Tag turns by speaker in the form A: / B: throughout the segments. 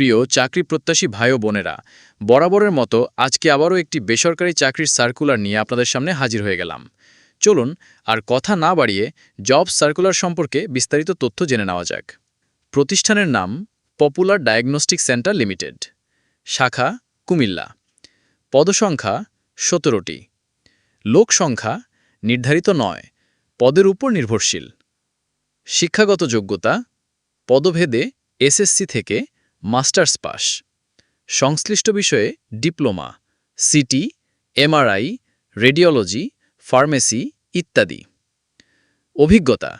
A: প্রিয় চাকরি প্রত্যাশী ভাই ও বোনেরা, বরাবরের মতো আজকে আবারও একটি বেসরকারি চাকরির সার্কুলার নিয়ে আপনাদের সামনে হাজির হয়ে গেলাম। চলুন আর কথা না বাড়িয়ে জব সার্কুলার সম্পর্কে বিস্তারিত তথ্য জেনে নেওয়া যাক। প্রতিষ্ঠানের নাম পপুলার ডায়াগনস্টিক সেন্টার লিমিটেড শাখা কুমিল্লা। পদসংখ্যা সতেরোটি। লোক সংখ্যা নির্ধারিত নয়, পদের উপর নির্ভরশীল। শিক্ষাগত যোগ্যতা, পদভেদে এসএসসি থেকে মাস্টার্স পাস। সংশ্লিষ্ট বিষয়ে diploma, CT, MRI, radiology, pharmacy ইত্যাদি। অভিজ্ঞতা,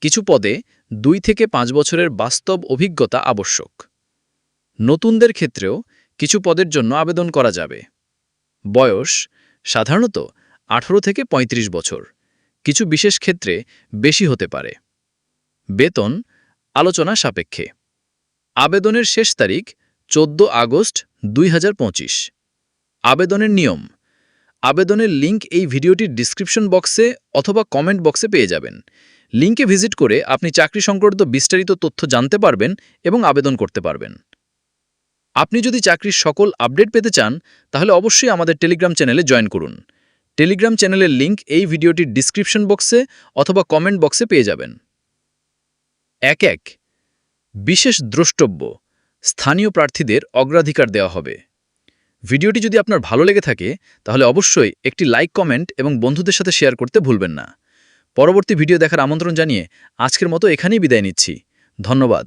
A: কিছু পদে দুই থেকে পাঁচ বছরের বাস্তব অভিজ্ঞতা আবশ্যক। নতুনদের ক্ষেত্রেও কিছু পদের জন্য আবেদন করা যাবে। বয়স, সাধারণত আঠারো থেকে ৩৫ বছর। কিছু বিশেষ ক্ষেত্রে বেশি হতে পারে। বেতন, আলোচনা সাপেক্ষে। আবেদনের শেষ তারিখ চোদ্দ আগস্ট দুই হাজার পঁচিশ। আবেদনের নিয়ম। আবেদনের লিংক এই ভিডিওটির ডিসক্রিপশন বক্সে অথবা কমেন্ট বক্সে পেয়ে যাবেন। লিঙ্কে ভিজিট করে আপনি চাকরি সংক্রান্ত বিস্তারিত তথ্য জানতে পারবেন এবং আবেদন করতে পারবেন। আপনি যদি চাকরির সকল আপডেট পেতে চান, তাহলে অবশ্যই আমাদের টেলিগ্রাম চ্যানেলে জয়েন করুন। টেলিগ্রাম চ্যানেলের লিঙ্ক এই ভিডিওটির ডিসক্রিপশন বক্সে অথবা কমেন্ট বক্সে পেয়ে যাবেন। এক এক। বিশেষ দ্রষ্টব্য, স্থানীয় প্রার্থীদের অগ্রাধিকার দেওয়া হবে। ভিডিওটি যদি আপনার ভালো লেগে থাকে, তাহলে অবশ্যই একটি লাইক, কমেন্ট এবং বন্ধুদের সাথে শেয়ার করতে ভুলবেন না। পরবর্তী ভিডিও দেখার আমন্ত্রণ জানিয়ে আজকের মতো এখানেই বিদায় নিচ্ছি। ধন্যবাদ।